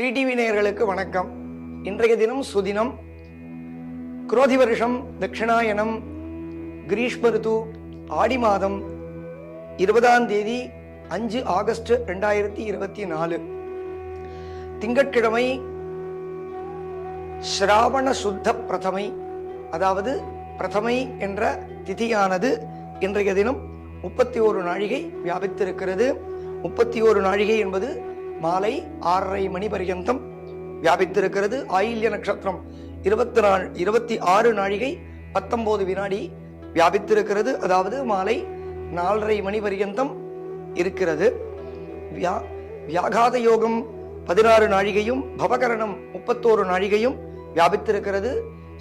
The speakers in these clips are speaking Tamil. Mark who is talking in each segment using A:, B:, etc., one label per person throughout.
A: ஸ்ரீ டிவி நேயர்களுக்கு வணக்கம். இன்றைய தினம் சுதினம். குரோதி வருஷம் தட்சிணாயனம் கிரீஷ்ம ரித்து ஆடி மாதம் இருபதாம் தேதி அஞ்சு ஆகஸ்ட் ரெண்டாயிரத்தி இருபத்தி நாலு. திங்கட்கிழமை ஸ்ராவண சுத்த பிரதமை அதாவது பிரதமை என்ற திதியானது இன்றைய தினம் முப்பத்தி ஒரு நாழிகை வியாபித்திருக்கிறது. முப்பத்தி ஒரு நாழிகை என்பது மாலை ஆறரை மணி பர்யந்தம் வியாபித்திருக்கிறது. ஆயில்ய நட்சத்திரம் இருபத்தி நாள் இருபத்தி ஆறு நாழிகை பத்தொன்பது வினாடி வியாபித்திருக்கிறது. அதாவது மாலை நாலரை மணி பர்யந்தம் இருக்கிறது. வியா வியாகாத யோகம் பதினாறு நாழிகையும் பவகரணம் முப்பத்தோரு நாழிகையும் வியாபித்திருக்கிறது.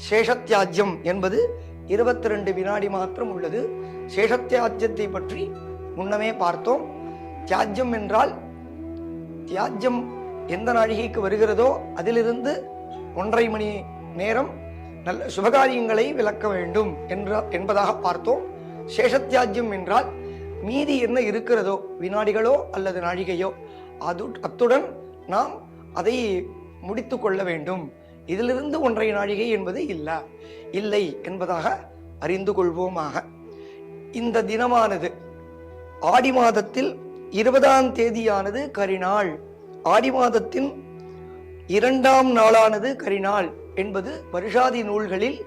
A: சேஷத்தியாஜ்யம் என்பது இருபத்தி ரெண்டு வினாடி மாத்திரம் உள்ளது. சேஷத்தியாஜ்யத்தை பற்றி முன்னமே பார்த்தோம். தியாஜ்யம் என்றால் தியாஜ்யம் எந்த நாழிகைக்கு வருகிறதோ அதிலிருந்து ஒன்றரை மணி நேரம் நல்ல சுபகாரியங்களை விளக்க வேண்டும் என்ற என்பதாக பார்த்தோம். சேஷத்தியாஜ்யம் என்றால் மீதி என்ன இருக்கிறதோ வினாடிகளோ அல்லது நாழிகையோ அது அத்துடன் நாம் அதை முடித்து கொள்ள வேண்டும். இதிலிருந்து ஒன்றைய நாழிகை என்பது இல்லை இல்லை என்பதாக அறிந்து கொள்வோமாக. இந்த தினமானது ஆடி மாதத்தில் இருபதாம் தேதியானது கரிநாள். ஆடி மாதத்தின் இரண்டாம் நாளானது கரிநாள் என்பது வருஷாதி நூல்களில்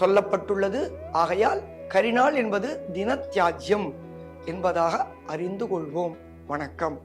A: சொல்லப்பட்டுள்ளது. ஆகையால் கரிநாள் என்பது தினத்தியாஜ்யம் என்பதாக அறிந்து கொள்வோம். வணக்கம்.